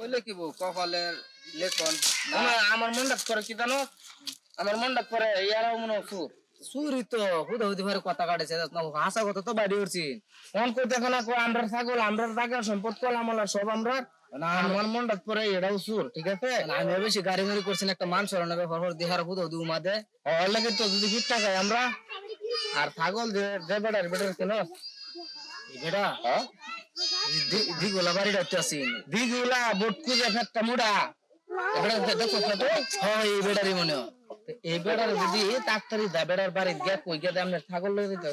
কইলে কি বউ কপালের লেখন আমার আমার মনটা করে কি জানো? আমার মনটা করে ইয়ারা মনে সুর সুরি তো হুদা হুদি ভারে কথা কাটেছে হাসা কথা তো বাড়ি উঠছি। ফোন করতে না আমরা ছাগল আমরা টাকা সম্পদ সব আমরা। না আমার মনটা করে এটাও সুর ঠিক আছে? আমি বেশি গাড়ি মুড়ি করছি না, একটা মান সরানোর ব্যাপার হর হুদা হুদি উমা দে। ওর লাগে তো যদি হিট টাকায় আমরা। আর ছাগল যে যে বেটার বেটার কেন? বেটা দিগুলা বাড়ি ডাকতে আসি। দিগুলা বটকু যে ফেটটা মুড়া। এবারে দেখো তো হ্যাঁ এই বেটারই মনে হয়। এই বেটার যদি তাড়াতাড়ি দা বেটার বাড়ি গিয়া কই গিয়া আমরা ছাগল লয়ে দিতে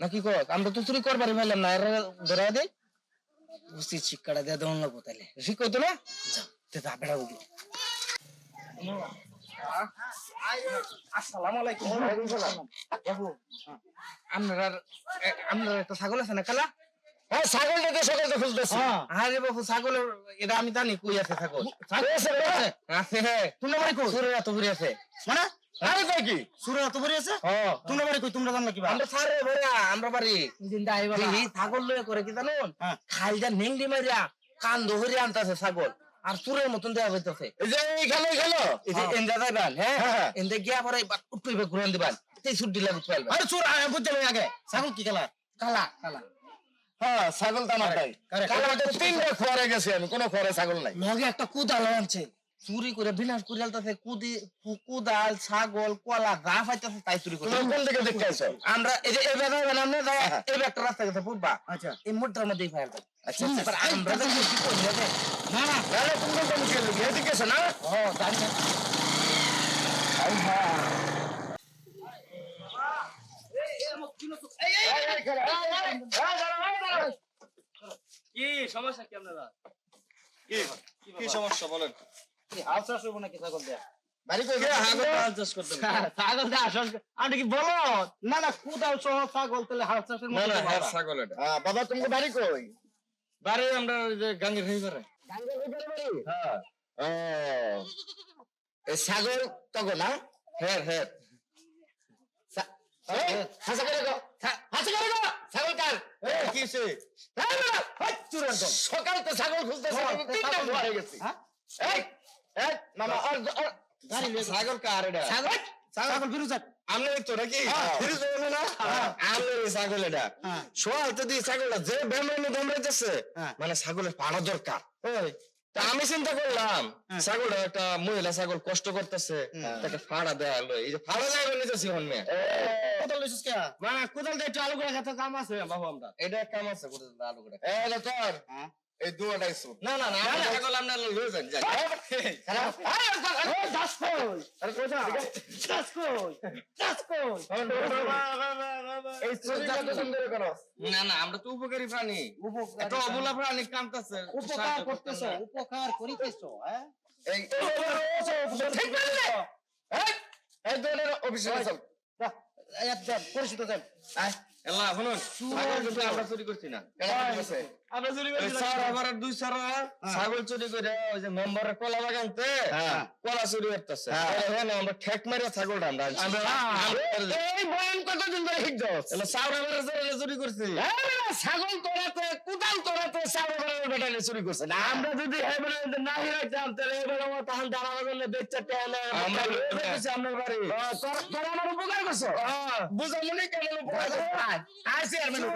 নাকি কর? আমরা তো চুরি করবারই পাইলাম না। এরা ধরা দে। উচিত শিক্ষাটা দিয়ে দেওয়ান লাগবো তাহলে ঠিক হইতো না? যাও তে দা বেটা উঠল আসসালামু আলাইকুম। বাবু আপনার আপনার একটা ছাগল আছে না কালা হ্যাঁ ছাগল দেখে সকাল তো খুঁজতেছি। হ্যাঁ। রে বাবু এটা আমি জানি কই আছে ছাগল? আছে আছে। তোমরা বাড়ি কই? সুরের এত ঘুরে আছে। মানে? আরে কই কি? সুরে এত বাড়ি আছে? হ্যাঁ তোমরা বাড়ি কই? তোমরা জানলা কি আমরা সারে ভরা আমরা বাড়ি। দিন আইবা এই ছাগল লয়ে করে কি জানুন? হ্যাঁ। খালটা নেংডি মারিয়া কান ধরে আনতাছে ছাগল। আর চুরের মতন দেওয়া হইতাছে। এই যে এই খেলো খেলো এই যে এন্দা যাইবান হ্যাঁ? এন্দা গিয়া পরে উঠবে ঘুরান দিবান। এই ছুটি লাগু ফেলবা আরে সুর আয় বুঝতে আগে। ছাগল কি খেলা কালা খেলা হ্যাঁ ছাগল তো আমার. তিনটা খোয়ারে গেছি আমি কোনো খোয়ারে ছাগল নাই। লগে একটা কুদাল আনছে চুরি করে বিনাশ করে আলতাছে কুদি কুদাল ছাগল কলা যা পাইতাছে তাই চুরি করে। কোন দিকে দেখতে আইছো? আমরা এই যে এই এই একটা রাস্তা গেছে ফুটবা আচ্ছা। এই মধ্যেই ফাইলতা আচ্ছা, আচ্ছা। আমরা তো করি না না না না। না তুমি কোন দিকে দেখি না? ও জানি না। কি সমস্যা কি আপনারা? কি? সমস্যা বলেন? কি হাল চাষ হইব নাকি ছাগল দেয়া? হ্যাঁ বাবা। তুমি বাড়ি কই? বারে আমরা গাঙ্গের হয়ে। পারে তগো না? হ্যাঁ হ্যাঁ। হাসা করে গো হাসা করে গো ছাগল কার? এই কিসে এই বাবা, হাই, চুরের দল। সকাল তো ছাগল খুঁজতে আমি তিনটা গেছি। হ্যাঁ? এই এই মামা আর ছাগল কার এটা? ছাগল ছাগল তো নাকি? যাবে না আমনে ছাগল এটা। সোয়া দিয়ে ছাগলটা যে বেমনে দমড়াইতেছে হ্যাঁ। মানে ছাগলের পাড়া দরকার। ওই তা আমি চিন্তা করলাম ছাগল একটা মহিলা ছাগল কষ্ট করতেছে তাকে ফাড়া দেয়া হলো। এই যে ফাড়া যায় বলে যাচ্ছি সিহন মেয়ে। কোদাল লইছিস কে? কোদাল দিয়ে একটু আলু করে খেতে কাম আছে? বাবু আমরা এটা কাম আছে কোদাল আলু করে। এ তোর। হ্যাঁ। এই না না না আমরা ছাগল আমরা লয়ে যান যাই দাস কই আরে কই যা কই দাস কই এই চুরি কত সুন্দর করো না না আমরা তো উপকারী প্রাণী অবলা প্রাণী কামতাছে উপকার করতেছো উপকার করিতেছ হ্যাঁ এই ঠিক বললে এই এই দুয়াটার অফিসে চল একদম পরিচিত আয় এলা শুনুন ছাগল কিন্তু আমরা চুরি করছি না। এটা ঠিক আছে? আমরা চুরি ওই স্যার আবার দুই স্যার ছাগল চুরি করে ওই যে মেম্বারের কলা বাগানতে হ্যাঁ। কলা চুরি করতেছে। হ্যাঁ। হ্যাঁ আমরা ঠেক মারিয়া ছাগলটা আমরা। আমরা এই বয়ান কতদিন ধরে শিখছস এলা স্যার চুরি চুরি করছি। ছাগল তোরাতে কুদাল তোরাতে ছাগল বেটালে চুরি করছে। না আমরা যদি হেবেলের না হিরাইতাম তাহলে হেবেল আমার তখন দাঁড়ানোর জন্য বেচ্চা টেলে আমরা আপনার বাড়ি। তোর আমার উপকার করছ? বুঝা মনে কেমন উপকার করছ? আর মানে।